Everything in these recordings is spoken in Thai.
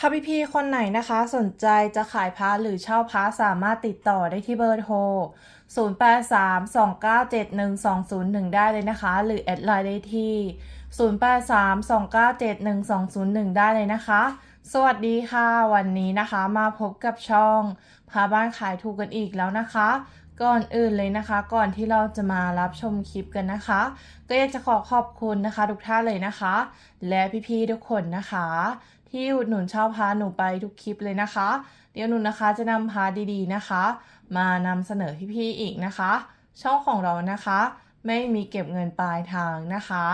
ถ้าพี่ๆคนไหนนะคะ สนใจจะขายพระหรือเช่าพระสามารถติดต่อได้ที่เบอร์โทร 0832971201 ได้เลยนะคะ หรือแอดไลน์ได้ที่ 0832971201 ได้เลยนะคะ สวัสดีค่ะ วันนี้นะคะมาพบกับช่องพาบ้านขายถูกกันอีกแล้วนะคะก่อนอื่นเลยนะคะ ก่อนที่เราจะมารับชมคลิปกันนะคะ ก็อยากจะขอขอบคุณนะคะ ทุกท่านเลยนะคะ และพี่ๆทุกคนนะคะ ที่อุดหนุนชอบพาหนูไปทุกคลิปเลยนะคะ เดี๋ยวหนูนะคะจะนำพาดีๆนะคะ มานำเสนอพี่ๆอีกนะคะ ช่องของเรานะคะ ไม่มีเก็บเงินปลายทางนะคะ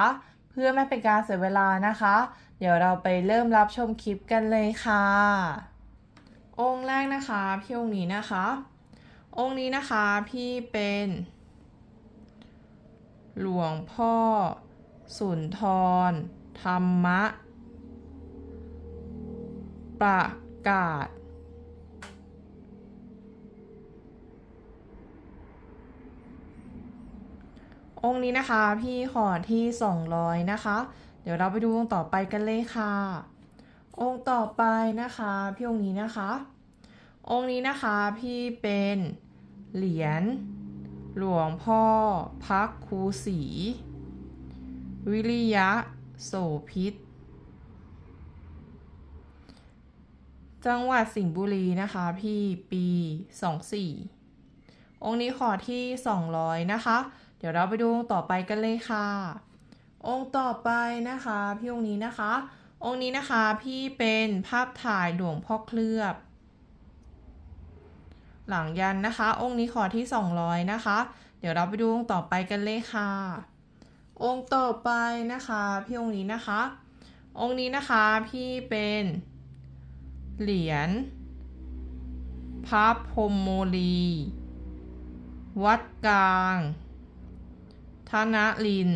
เพื่อไม่เป็นการเสียเวลานะคะ เดี๋ยวเราไปเริ่มรับชมคลิปกันเลยค่ะ องค์แรกนะคะพี่องค์นี้นะคะ องค์นี้นะคะพี่เป็น หลวงพ่อ สุนทร ธรรมะ ประกาศ องค์นี้นะคะ พี่ขอที่ 200 นะคะ เดี๋ยวเราไปดูองค์ต่อไปกันเลยค่ะ องค์ต่อไปนะคะ พี่องค์นี้นะคะ องค์นี้นะคะพี่เป็นเหรียญหลวงพ่อพักคูศรีวิริยะ โสพิษ จังหวัดสิงห์บุรีนะคะพี่ปี 24 องค์นี้ขอที่ 200 นะคะ เดี๋ยวเราไปดูองค์ต่อไปกันเลยค่ะ องค์ต่อไปนะคะพี่องค์นี้นะคะ องค์นี้นะคะพี่เป็นภาพถ่ายหลวงพ่อเคลือบ หลังยันนะคะ องค์นี้ขอที่ 200 นะคะ เดี๋ยวเราไปดูองค์ต่อไปกันเลยค่ะ องค์ต่อไปนะคะพี่องค์นี้นะคะ องค์นี้นะคะพี่เป็น เหรียญพระพรมโมลี วัดกลางธนลิน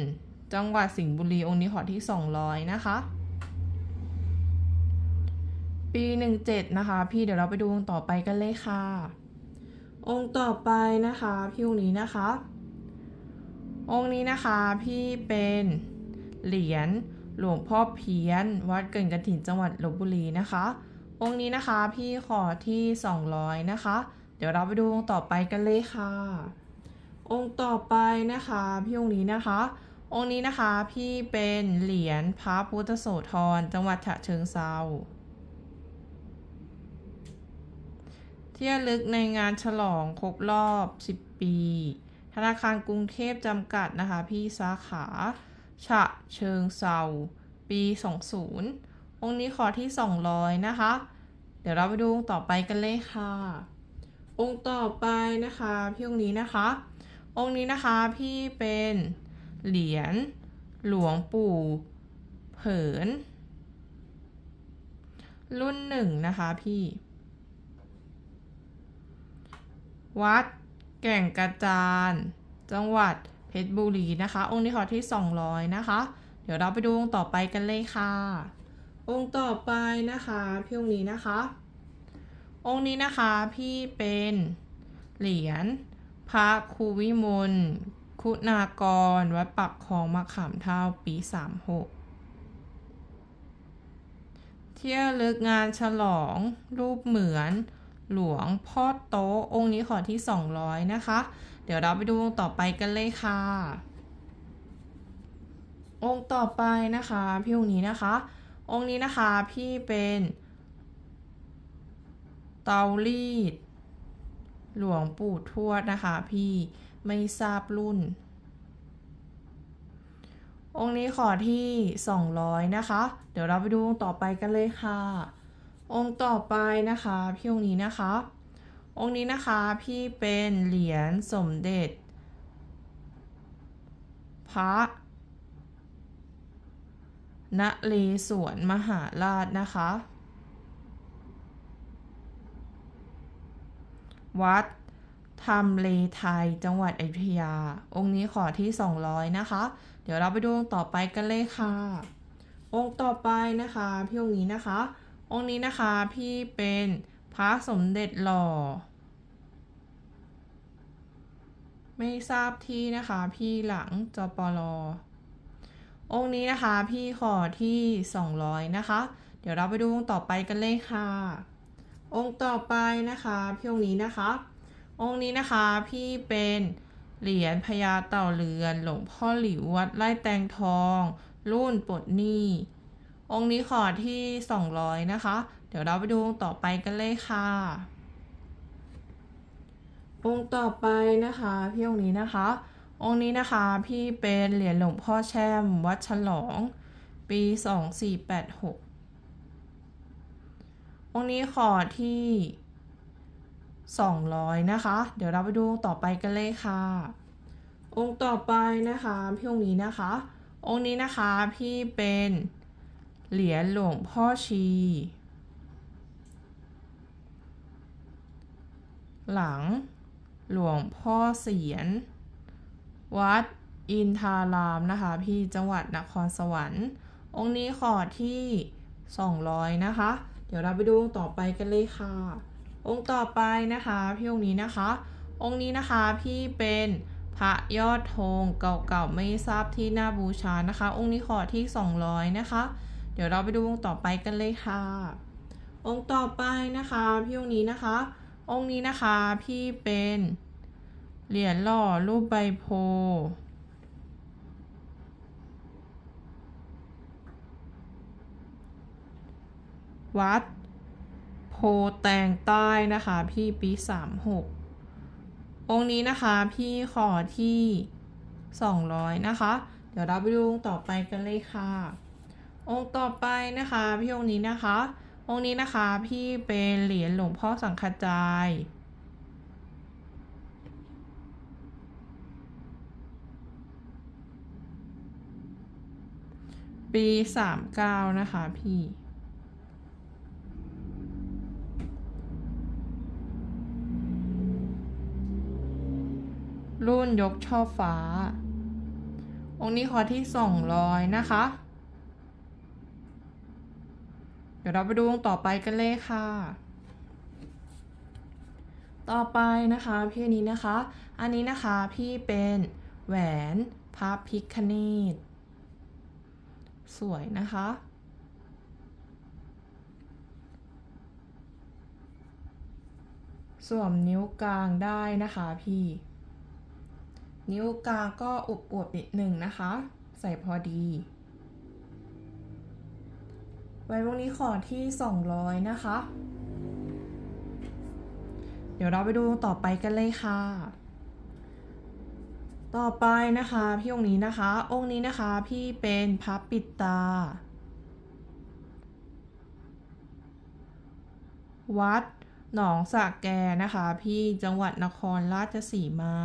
จังหวัดสิงห์บุรี องค์นี้ขอที่ 200 นะคะ ปี 17 นะคะ พี่เดี๋ยวเราไปดูองค์ต่อไปกันเลยค่ะ องค์ต่อไปนะคะ พี่องค์นี้นะคะ องค์นี้นะคะพี่เป็นเหรียญหลวงพ่อเพี้ยน วัดเกินกระถินจังหวัดลบบุรีนะคะ องค์นี้นะคะ พี่ขอที่ 200 นะคะ เดี๋ยวเราไปดูองค์ต่อไปกันเลยค่ะ องค์ต่อไปนะคะ พี่องค์นี้นะคะ องค์นี้นะคะพี่เป็นเหรียญพระพุทธโสธรจังหวัดฉะเชิงเซาที่ระลึกในงานฉลองครบรอบ 10 ปี ธนาคารกรุงเทพจำกัดนะคะ พี่สาขา ฉะเชิงเซาปี 20 องค์นี้ขอที่ 200 นะคะ เดี๋ยวเราไปดูองค์ต่อไปกันเลยค่ะ องค์ต่อไปนะคะพี่องค์นี้นะคะ องค์นี้นะคะพี่เป็นเหรียญหลวงปู่เผิน รุ่นหนึ่งนะคะพี่ วัดแก่งกระจาน จังหวัดเพชรบุรีนะคะ องค์นี้ขอที่ 200 นะคะ เดี๋ยวเราไปดูองค์ต่อไปกันเลยค่ะ องค์ต่อไปนะคะพี่องค์นี้นะคะ องค์นี้นะคะพี่เป็นเหรียญพระครูวิมลคุณากร วัดปักคลองมะขามเท่าปี36เที่ยวลึกงานฉลอง รูปเหมือนหลวงพ่อโตองค์นี้ขอที่ 200 นะคะ เดี๋ยวเราไปดูองค์ต่อไปกันเลยค่ะ องค์ต่อไปนะคะ พี่องค์นี้นะคะ องค์นี้นะคะพี่เป็นเตารีด หลวงปู่ทวดนะคะ พี่ไม่ทราบรุ่น องค์นี้ขอที่ 200 นะคะ เดี๋ยวเราไปดูองค์ต่อไปกันเลยค่ะ องค์ต่อไปนะคะ พี่องค์นี้นะคะ องค์นี้นะคะพี่เป็นเหรียญสมเด็จ พระ นเรศวรมหาราชนะคะ วัดธรรมเลไทยจังหวัดอยุธยา องค์นี้ขอที่ 200 นะคะ เดี๋ยวเราไปดูองค์ต่อไปกันเลยค่ะ องค์ต่อไปนะคะพี่องค์นี้นะคะ องค์นี้นะคะพี่เป็นพระสมเด็จหล่อ ไม่ทราบที่นะคะ พี่หลังจปลอ องค์นี้นะคะพี่ขอที่ 200 นะคะเดี๋ยวดี๋ยวเราไปดูองค์ต่อไปกันเลยค่ะ องค์ต่อไปนะคะพี่องค์นี้นะคะ องค์นี้นะคะพี่เป็นเหรียญพญาเต่าเรือน หลวงพ่อหลิววัดไร่แตงทอง รุ่นปลดหนี้ องค์นี้ขอที่ 200 นะคะ เดี๋ยวเราไปดูองค์ต่อไปกันเลยค่ะ องค์ต่อไปนะคะพี่องค์นี้นะคะ องค์นี้นะคะพี่เป็นเหรียญหลวงพ่อแช่มวัดฉลอง ปี2486องค์นี้ขอที่200นะคะ เดี๋ยวเราไปดูองต่อไปกันเลยค่ะ องค์ต่อไปนะคะพี่องค์นี้นะคะ องค์นี้นะคะพี่เป็นเหรียญหลวงพ่อชีหลังหลวงพ่อเสียน วัดอินทารามนะคะพี่จังหวัดนครสวรรค์ องค์นี้ขอที่ 200 นะคะ เดี๋ยวเราไปดูองค์ต่อไปกันเลยค่ะ องค์ต่อไปนะคะพี่องค์นี้นะคะ องค์นี้นะคะพี่เป็นพระยอดธงเก่าๆไม่ทราบที่หน้าบูชานะคะ องค์นี้ขอที่ 200 นะคะ เดี๋ยวเราไปดูองค์ต่อไปกันเลยค่ะ องค์ต่อไปนะคะพี่องค์นี้นะคะ องค์นี้นะคะพี่เป็น เหรียญหล่อรูปใบโพวัด โพแตงใต้นะคะ พี่ปีสามหกองค์นี้นะคะพี่ขอที่สองร้อยนะคะ เดี๋ยวเราไปดูองค์ต่อไปกันเลยค่ะ องค์ต่อไปนะคะ พี่องค์นี้นะคะ องค์นี้นะคะพี่เป็นเหรียญหลวงพ่อสังฆจาย ปีสามเก้านะคะพี่รุ่นยกช่อฟ้า องค์นี้ขอที่สองร้อยนะคะ เดี๋ยวเราไปดูองค์ต่อไปกันเลยค่ะ ต่อไปนะคะพี่นนี้นะคะ อันนี้นะคะพี่เป็นแหวนพระพิคเนต สวยนะคะ สวมนิ้วกลางได้นะคะพี่ นิ้วกลางก็อุบอวบนิดหนึ่งนะคะ ใส่พอดี ไว้วงนี้ขอที่ 200 นะคะ เดี๋ยวเราไปดูต่อไปกันเลยค่ะ ต่อไปนะคะพี่องค์นี้นะคะ องค์นี้นะคะพี่เป็นพระปิดตา วัดหนองสระแกนะคะ พี่จังหวัดนครราชสีมา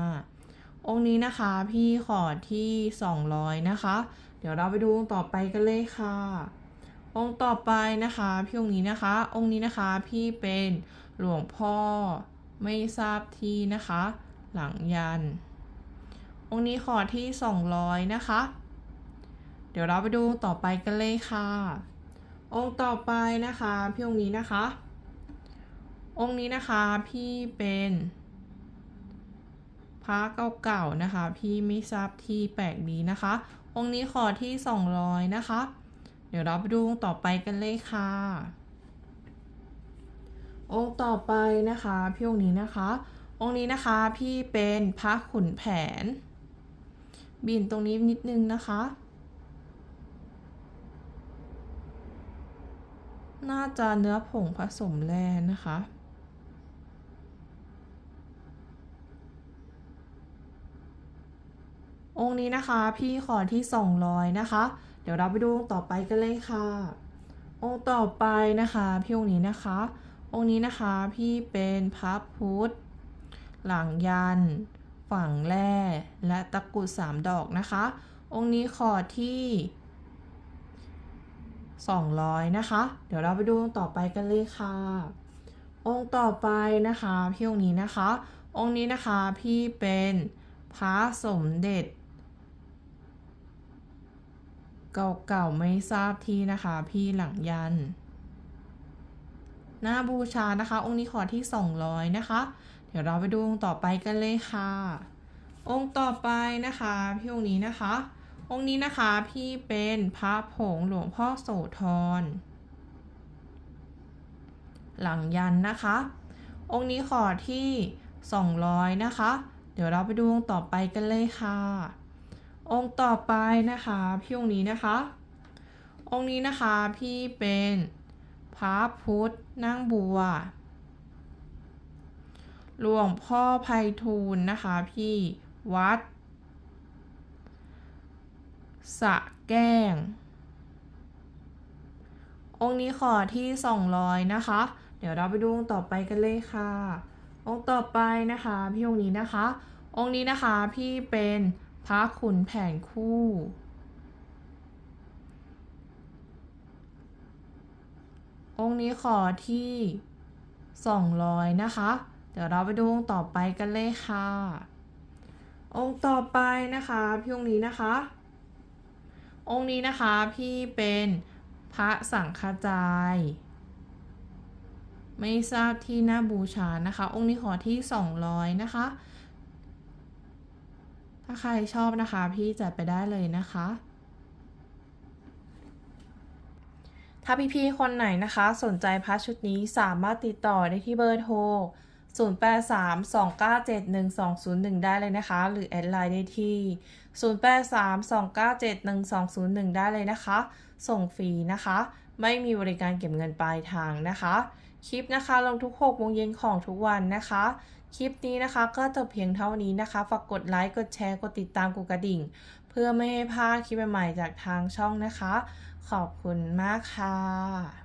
องค์นี้นะคะพี่ขอที่ 200 นะคะ เดี๋ยวเราไปดูองค์ต่อไปกันเลยค่ะ องค์ต่อไปนะคะพี่องค์นี้นะคะ องค์นี้นะคะพี่เป็นหลวงพ่อไม่ทราบที่นะคะ หลังยัน องค์นี้ขอที่ 200 นะคะ เดี๋ยวเราไปดูองต่อไปกันเลยค่ะ องค์ต่อไปนะคะพี่องค์นี้นะคะ องค์นี้นะคะพี่เป็นพระเก่าๆนะคะ พี่ไม่ทราบที่แปลกดีนะคะ องค์นี้ขอที่ 200 นะคะ เดี๋ยวเราไปดูองต่อไปกันเลยค่ะ องค์ต่อไปนะคะพี่องค์นี้นะคะ องค์นี้นะคะพี่เป็นพระขุนแผน บินตรงนี้นิดนึงนะคะ น่าจะเนื้อผงผสมแร่นะคะ องค์นี้นะคะพี่ขอที่ 200 นะคะ เดี๋ยวเราไปดูองค์ต่อไปกันเลยค่ะ องค์ต่อไปนะคะพี่องค์นี้นะคะ องค์นี้นะคะพี่เป็นพระพุทธหลังยัน ฝั่งแร่และตะกุดสามดอกนะคะ องค์นี้ขอที่ 200 นะคะ เดี๋ยวเราไปดูองค์ต่อไปกันเลยค่ะ องค์ต่อไปนะคะพี่องค์นี้นะคะ องค์นี้นะคะพี่เป็นพระสมเด็จเก่าๆไม่ทราบที่นะคะ พี่หลังยันหน้าบูชานะคะ องค์นี้ขอที่ 200 นะคะ เดี๋ยวเราไปดูองค์ต่อไปกันเลยค่ะ องค์ต่อไปนะคะพี่องค์นี้นะคะ องค์นี้นะคะพี่เป็นพระผงหลวงพ่อโสธรหลังยันนะคะ องค์นี้ขอที่ 200 นะคะ เดี๋ยวเราไปดูองค์ต่อไปกันเลยค่ะ องค์ต่อไปนะคะพี่องค์นี้นะคะ องค์นี้นะคะพี่เป็นพระพุทธนั่งบัว หลวงพ่อไพฑูรย์นะคะพี่วัดสะแก้ง องค์นี้ขอที่ 200 นะคะ เดี๋ยวเราไปดูองค์ต่อไปกันเลยค่ะ องค์ต่อไปนะคะ พี่องค์นี้นะคะ องค์นี้นะคะพี่เป็นพระขุนแผนคู่ องค์นี้ขอที่ 200 นะคะ เดี๋ยวเราไปดูองค์ต่อไปกันเลยค่ะ องค์ต่อไปนะคะพี่องค์นี้นะคะ องค์นี้นะคะพี่เป็นพระสังฆจาย ไม่ทราบที่หน้าบูชานะคะ องค์นี้ขอที่ 200 นะคะ ถ้าใครชอบนะคะพี่จัดไปได้เลยนะคะถ้าพี่ๆคนไหนนะคะ สนใจพระชุดนี้สามารถติดต่อได้ที่เบอร์โทร 0832971201 ได้เลยนะคะ หรือแอดไลน์ได้ที่ 0832971201 ได้เลยนะคะ ส่งฟรีนะคะ ไม่มีบริการเก็บเงินปลายทางนะคะ คลิปนะคะลงทุก6โมงเย็นของทุกวันนะคะ คลิปนี้นะคะก็จบเพียงเท่านี้นะคะ ฝากกดไลค์ กดแชร์ กดติดตาม กดกระดิ่ง เพื่อไม่ให้พลาดคลิปใหม่ๆจากทางช่องนะคะ ขอบคุณมากค่ะ